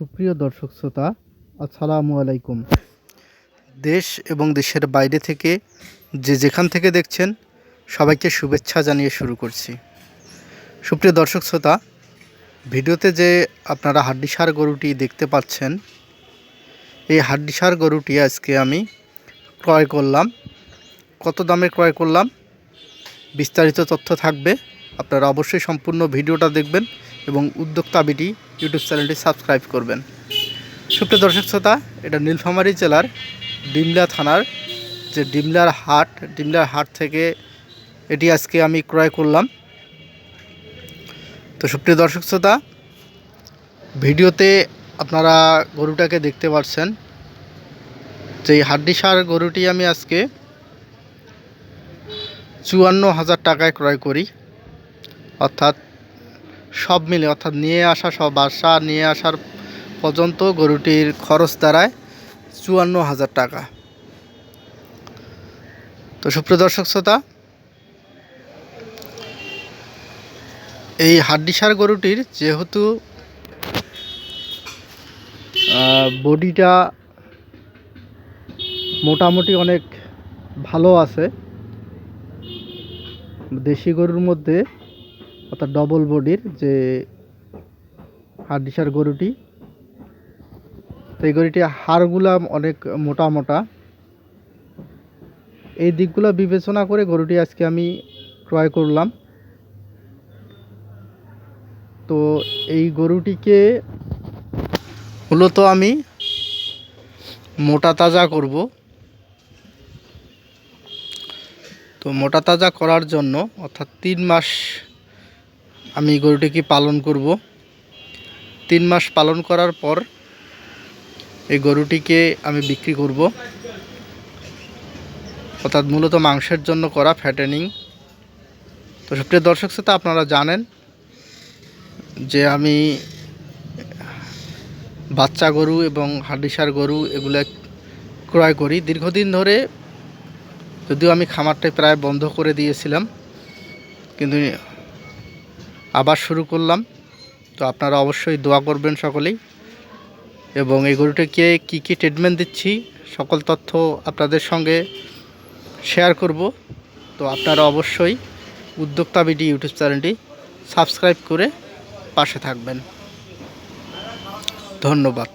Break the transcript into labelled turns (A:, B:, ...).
A: সুপ্রিয় দর্শক শ্রোতা, আসসালামু আলাইকুম। দেশ এবং দেশের বাইরে থেকে যে যেখান থেকে দেখছেন, সবাইকে শুভেচ্ছা জানিয়ে শুরু করছি। সুপ্রিয় দর্শক শ্রোতা, ভিডিওতে যে আপনারা হাড্ডিসার গরুটি দেখতে পাচ্ছেন, এই হাড্ডিসার গরুটি আজকে আমি ক্রয় করলাম। কত দামে ক্রয় করলাম? বিস্তারিত তথ্য থাকবে। আপনারা অবশ্যই সম্পূর্ণ ভিডিওটা দেখবেন। এবং উদ্যোক্তা বিটি ইউটিউব চ্যানেলটি সাবস্ক্রাইব করবেন। সুপ্রিয় দর্শক শ্রোতা, এটা নীলফামারী জেলার ডিমলা থানার যে ডিমলার হাট ডিমলার হাট থেকে এটি আজকে আমি ক্রয় করলাম। তো সুপ্রিয় দর্শক শ্রোতা, ভিডিওতে আপনারা গরুটাকে দেখতে পাচ্ছেন। যে হাড্ডিসার গরুটি আমি আজকে চুয়ান্ন হাজার টাকায় ক্রয় করি। অর্থাৎ সব মিলে, অর্থাৎ নিয়ে আসা সব বাসা নিয়ে আসার পর্যন্ত গরুটির খরচ দাঁড়ায় চুয়ান্ন হাজার টাকা। তো সুপ্রিয় দর্শক শ্রোতা, এই হাড্ডিসার গরুটির যেহেতু বডিটা মোটামুটি অনেক ভালো আছে, দেশি গরুর মধ্যে অর্থাৎ ডবল বডির যে হাড্ডিসার গরুটি, তো এই গরুটি হাড়গুলা অনেক মোটা মোটা। এই দিকগুলো বিবেচনা করে গরুটি আজকে আমি ক্রয় করলাম। তো এই গরুটিকে মূলত আমি মোটা তাজা করব। তো মোটা তাজা করার জন্য অর্থাৎ তিন মাস আমি গরুটিকে পালন করব। তিন মাস পালন করার পর এই গরুটিকে আমি বিক্রি করব। অর্থাৎ মূলত মাংসের জন্য করা ফ্যাটেনিং তো সুপ্রিয় দর্শক শ্রোতা, আপনারা জানেন যে আমি বাচ্চা গরু এবং হাডিসার গরু এগুলো ক্রয় করি। দীর্ঘদিন ধরে যদিও আমি খামারটাই প্রায় বন্ধ করে দিয়েছিলাম, কিন্তু আবার শুরু করলাম। তো আপনারা অবশ্যই দোয়া করবেন সকলেই। এবং এই গরুটাকে কী কী ট্রিটমেন্ট দিচ্ছি, সকল তথ্য আপনাদের সঙ্গে শেয়ার করব। তো আপনারা অবশ্যই উদ্যোক্তা বিডি ইউটিউব চ্যানেলটি সাবস্ক্রাইব করে পাশে থাকবেন। ধন্যবাদ।